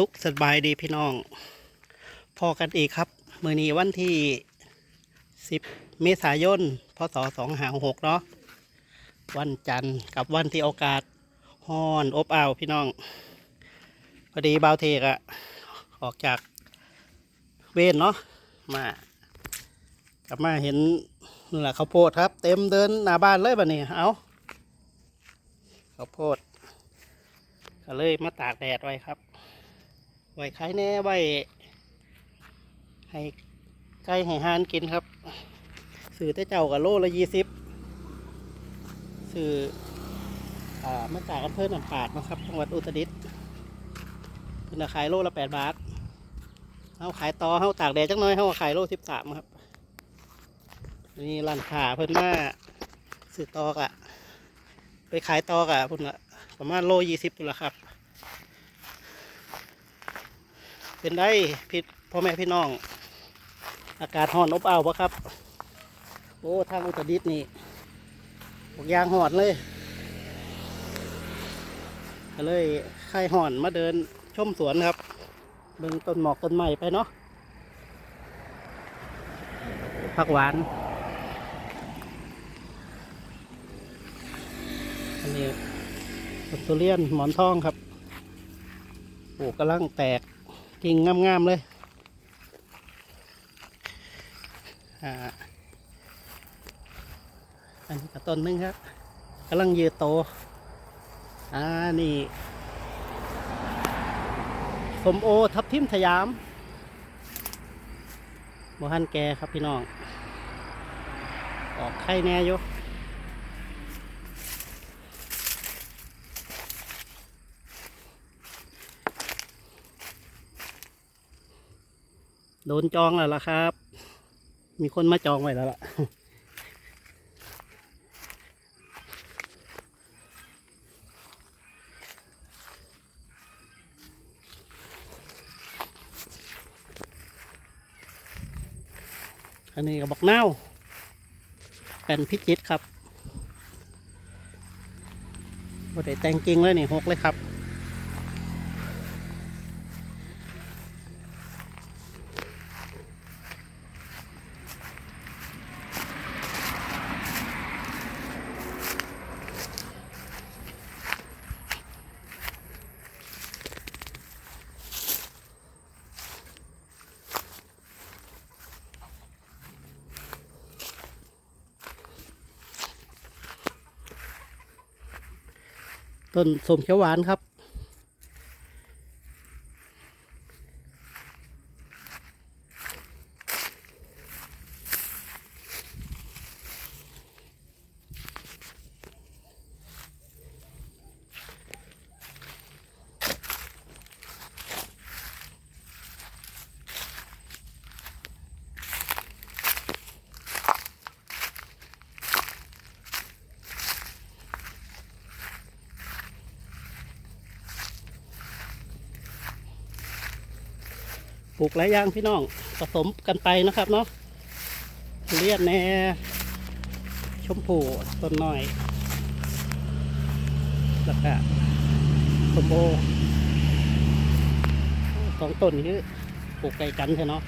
สุขสบายดีพี่น้อง พอกันอีกครับ มือนี้วันที่ 10 เมษายน พศ256เนาะ วันจันทร์กับวันที่โอกาสฮ้อนอบอ้าวพี่น้อง พอดีบาวเทกอะออกจากเวนเนาะ มากลับมาเห็นนี่แหละข้าวโพดครับ เต็มเดินหน้าบ้านเลยบัดนี้เอาข้าวโพดก็เลยมาตากแดดไว้ครับ ว้ขายแน่ไว้ให้ไก่ให้หานกินครับสื่อแต่เจ้ากับโลละยี่สิบสื่ออ่ามาจากอำเภอหนองปาดนะครับจังหวัดอุตรดิตถ์เพิ่นน่ะขายโลละแปดบาทเอาขายต่อเอาตากแดดจักหน้อยเอาขายโลสิบสามครับนี่ร้านค้าเพิ่นมาสื่อตอกอะไปขายตอกอะพิ่นละประมาณโลยี่สิบตัวละครับ เป็นได้พี่พ่อแม่พี่น้อง อากาศร้อนอบอ้าวปะครับ โอ้ทางอุตรดิตนี่บกยางหอดเลยก็เลยค่ายห่อนมาเดินชมสวนครับ เบิ่งต้นหมอกต้นไม้ไปเนาะผักหวาน อันนี้ต้นทุเรียนหมอนทองครับ โอ้กำลังแตก กิ่งงามๆเลยอ่าอันนี้ก็ต้นนึงครับกำลังยืดโตอ่านี่สมโอทับทิมสยามบฮันแกครับพี่น้อง ออกไข่แน่ยู่ โดนจองแล้วล่ะครับ มีคนมาจองไว้แล้วล่ะ อันนี้ก็บอกเน่าเป็นพิจิตครับบ่ได้แต่งจริงเลยนี่หกเลยครับ ต้นสมเขียวหวานครับ ปลูกหลายอย่างพี่น้องผสมกันไปนะครับเนาะเรียนแน่ชมพูต้นน้อยแล้วก็สมโอสองต้นนี้ปลูกไกลกันใช่เนาะ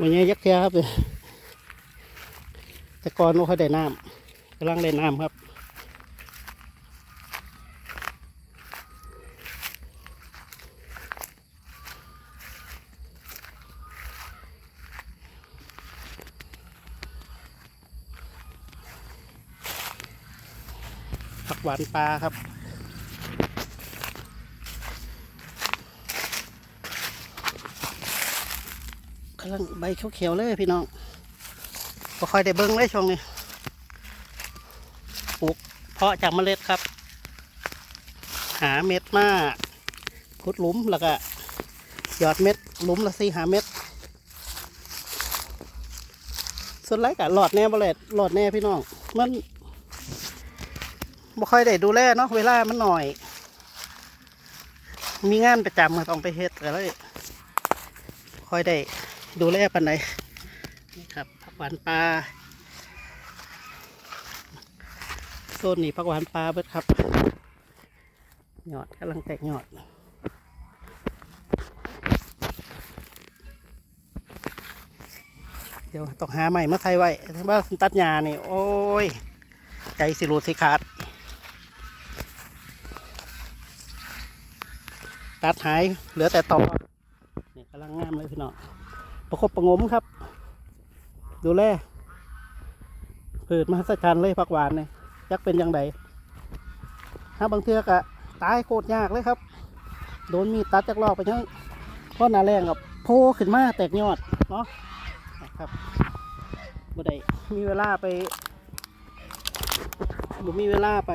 วันนี้ยักษ์เทียครับเลย แต่ก่อนว่าเขาได้น้ำกำลังได้น้ำครับผักหวานปลาครับกำลังใบเขียวๆเลยพี่น้อง ก็ค่อยได้เบิ้งเลยช่วงนี้ปลูกเพาะจากเมล็ดครับ หาเม็ดมาขุดหลุมแล้วก็หยอดเม็ดหลุมละสี่หาเม็ดส่วนไรกะหลอดแน่บเลยหลอดแน่พี่น้อง มันบ่ค่อยได้ดูแลเนาะเวลามันหน่อย มีงานประจำก็ต้องไปเฮ็ดก็เลยค่อยได้ดูแลปันไหนนี่ครับ ผักหวานปลาโซนนี้ผักหวานปลาเบิดครับหยอดกำลังแตกหยอดเดี๋ยวต้องหาใหม่มาใส่ไว้ถ้าว่าตัดหญ้านี่ โอ้ย ใจสิรูดสิขาด ตัดหายเหลือแต่ตอนี่กำลังงามเลยพี่น้องประคบประงมครับ ดูแลพืชมหัศจรรย์เลยผักหวานเนี่ยยักเป็นยังไงถ้าบางเทือกอะตายโคตรยากเลยครับ โดนมีดตัดจากลอกไปทั้งเพราะหนาแรงกับโผล่ขึ้นมาแตกยอดเนาะครับบ่ได้มีเวลาไปบ่มีเวลาไป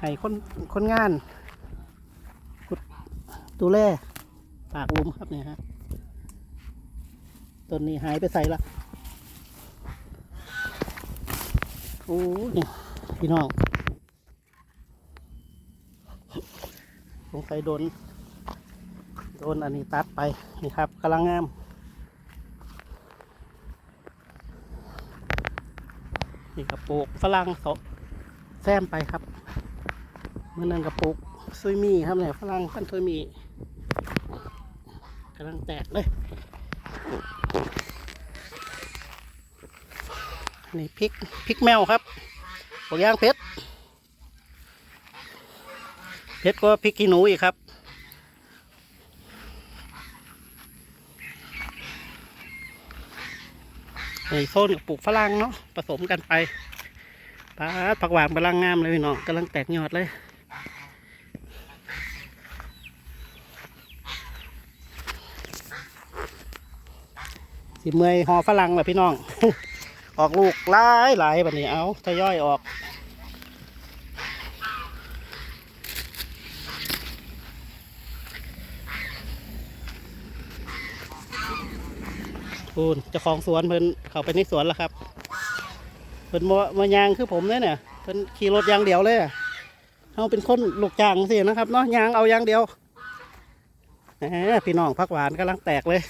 ให้คนคนงานดูแลปากลุมครับเนี่ยฮะ ต้นนี้หายไปใส่ละโอ้เนี่ยพี่น้องสงสัยโดน โดนอันนี้ตัดไปนี่ครับกำลังงามนี่กระปุกฝรั่งสดแซมไปครับเมื่อนึงกระปุกซุยมีครับเนี่ยฝรั่งพันซุยมีกำลังแตกเลย นี่พริกพริกแมวครับปกย่างเพชรเพชรก็พริกขี้หนูอีกครับในโซนกับปลูกฝรั่งเนาะผสมกันไปปลาผักหวานกำลังงามเลยพี่น้องกำลังแตกยอดเลยสิเมอยหอฝรั่งแหละพี่น้อง ออกลูกหลายหลายแบบนี้เอาทยอยออก คูณจ้าของสวนเพิ่นเข้าไปในสวนแล้วครับ เพิ่นมามายางคือผมเนี่ยเนี่ยเพิ่นขี่รถยางเดียวเลยเขาเป็นคนลูกจางสินะครับเนาะยางเอายางเดียวแหมพี่น้องพักหวานกำลังแตกเลย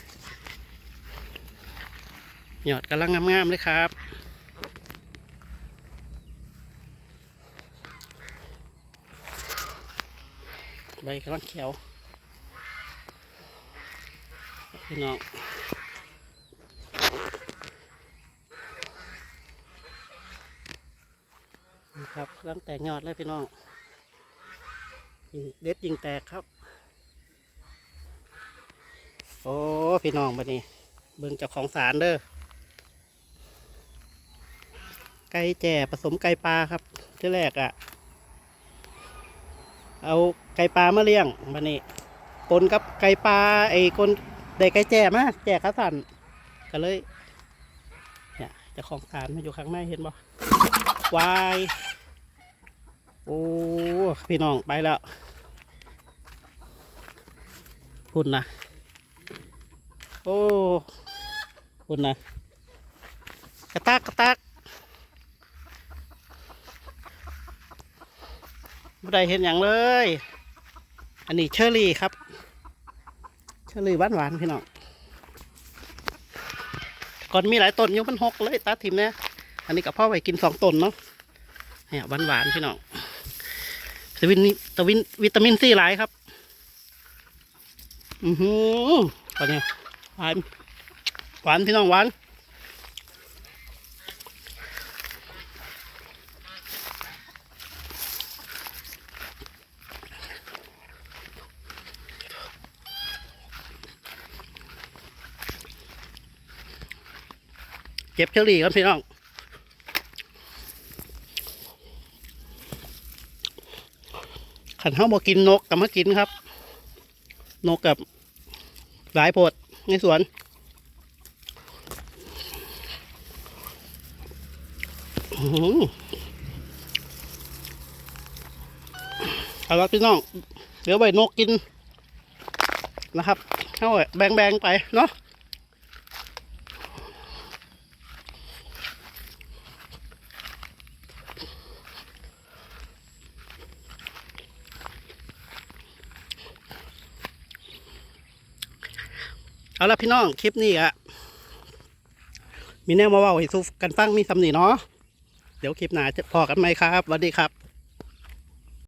หยอดกำลังงามๆเลยครับใบกำลังเขียวพี่น้องนะครับกำลังแตกยอดเลยพี่น้องยิงเด็ดยิงแตกครับ โอ้ พี่น้องบัดนี้เบิ่งเจ้าของสารเด้อ ไก่แจ่ผสมไก่ปลาครับที่แรกอะ่ะ เอาไก่ปลามาเลี้ยงบัดนี้ปนกับไก่ปลาไอ้คนได้ไก่แจ่มาแจ่ขาสันก็เลยเนี่ยจ้าของสารมาอยู่ข้างในเห็นบ่วายโอ้พี่น้องไปแล้วพุ่นนะโอ้พุ่นนะกระตักกระตัก ไม่ได้เห็นอย่างเลย อันนี้เชอรี่ครับ เชอรี่หวานหวานๆพี่น้องก่อนมีหลายต้นอยกมันหกเลยตัดทิมเนี่ยอันนี้กับพ่อไว้กินสองต้นเนาะเนี่ยหวานหวานๆพี่น้องตวินนี่ตวินวิตามินซีหลายครับ อือหือตอนนี้หวานหวานพี่น้องหวาน เก็บเชอรี่กันพี่น้องขันเท้ามากินนกกับมากินครับ นกกับหลายโพดในสวนเอาละพี่น้อง เดี๋ยวไปนกกินนะครับเข้าไปแบ่งๆไปเนาะ เอาละพี่น้องคลิปนี้อะมีแนวมาว่าให้สูกันฟังมีสำนีเนาะเดี๋ยวคลิปหน้าจะพอกันไหมครับสวัสดีครับ